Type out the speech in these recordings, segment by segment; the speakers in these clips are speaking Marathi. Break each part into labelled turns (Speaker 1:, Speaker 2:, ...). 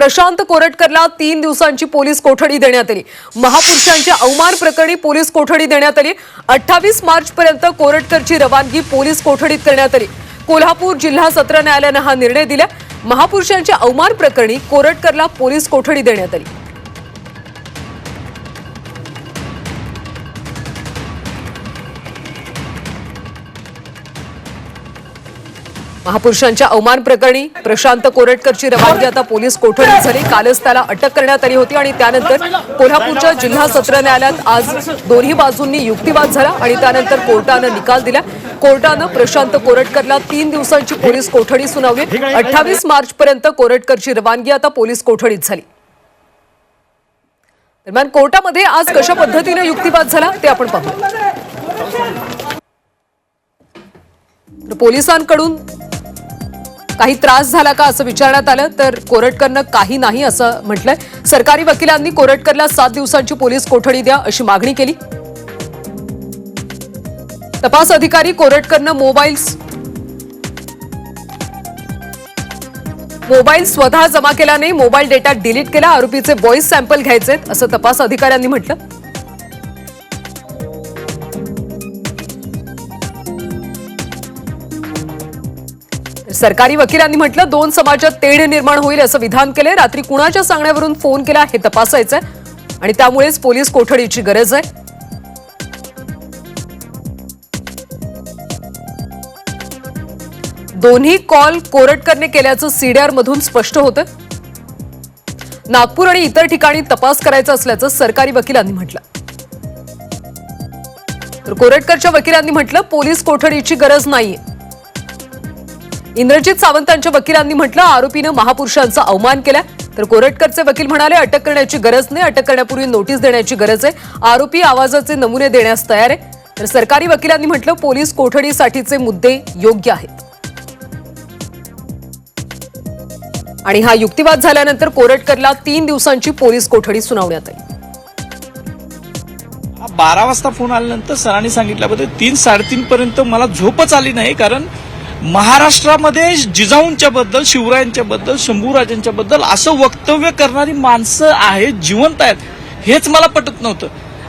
Speaker 1: प्रशांत कोरटकरला तीन दिवसांची पोलीस कोठडी देण्यात आली. महापुरुषांच्या अवमान प्रकरणी पोलीस कोठडी देण्यात आली. अठ्ठावीस मार्च पर्यंत कोरटकरची रवानगी पोलीस कोठडीत करण्यात आली. कोल्हापूर जिल्हा सत्र न्यायालयानं हा निर्णय दिला. महापुरुषांच्या अवमान प्रकरणी कोरटकरला पोलीस कोठडी देण्यात आली. महापुरुषांच्या अवमान प्रकरणी प्रशांत कोरटकरची रवानगी आता पोलीस कोठडीत झाली. कालच त्याला अटक करण्यात आली होती आणि त्यानंतर कोल्हापूरच्या जिल्हा सत्र न्यायालयात आज दोन्ही बाजूंनी युक्तिवाद झाला आणि त्यानंतर कोर्टानं निकाल दिला. कोर्टानं प्रशांत कोरटकरला तीन दिवसांची पोलीस कोठडी सुनावली. अठ्ठावीस मार्च पर्यंत कोरटकरची रवानगी आता पोलीस कोठडीत झाली. दरम्यान कोर्टामध्ये आज कशा पद्धतीने युक्तिवाद झाला ते आपण पाहू पोलिसांकडून काही त्रास झाला का असं विचारण्यात आलं? तर कोरटकरनं काही नाही असं म्हटलंय. सरकारी वकिलांनी कोरटकरला सात दिवसांची पोलीस कोठडी द्या अशी मागणी केली. तपास अधिकारी कोरटकरनं मोबाईल मोबाईल स्वतः जमा केल्याने मोबाईल डेटा डिलीट केला आरोपीचे व्हॉइस सॅम्पल घ्यायचे असं तपास अधिकाऱ्यांनी म्हटलं. सरकारी वकिलांनी म्हटलं दोन समाजात तेढ निर्माण होईल असं विधान केलंय. रात्री कुणाच्या सांगण्यावरून फोन केला हे तपासायचंय आणि त्यामुळेच पोलीस कोठडीची गरज आहे. दोन्ही कॉल कोरटकरने केल्याचं सीडीआर मधून स्पष्ट होतं. नागपूर आणि इतर ठिकाणी तपास करायचा असल्याचं सरकारी वकिलांनी म्हटलं. तर कोरटकरच्या वकिलांनी म्हटलं पोलीस कोठडीची गरज नाहीये. इंद्रजित सावंतांच्या वकिलांनी म्हटलं आरोपीनं महापुरुषांचा अवमान केला तर कोरटकरचे वकील म्हणाले अटक करण्याची गरज नाही अटक करण्यापूर्वी नोटीस देण्याची गरज आहे. आरोपी आवाजाचे नमुने देण्यास तयार आहे. तर सरकारी वकिलांनी म्हटलं पोलीस कोठडीसाठीचे मुद्दे योग्य आहेत. आणि हा युक्तिवाद झाल्यानंतर कोरटकरला तीन दिवसांची पोलीस कोठडी सुनावण्यात आली.
Speaker 2: बारा वाजता फोन आल्यानंतर सरांनी सांगितल्याबद्दल तीन साडेतीन पर्यंत मला झोपच आली नाही कारण महाराष्ट्रामध्ये जिजाऊंच्या बद्दल शिवरायांच्या बद्दल शंभूराजांच्या बद्दल असं वक्तव्य करणारी माणसं आहेत जिवंत आहेत हेच मला पटत नव्हतं.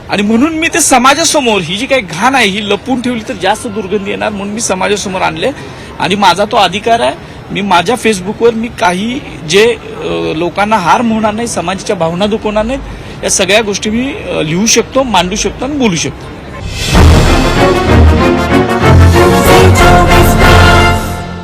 Speaker 2: आणि म्हणून मी ते समाजासमोर ही जी काही घाण आहे ही लपून ठेवली तर जास्त दुर्गंधी येणार म्हणून मी समाजासमोर आणले. आणि माझा तो अधिकार आहे मी माझ्या फेसबुकवर मी काही जे लोकांना हार होणार नाही समाजाच्या भावना दुखवणार नाहीत या सगळ्या गोष्टी मी लिहू शकतो मांडू शकतो आणि बोलू शकतो.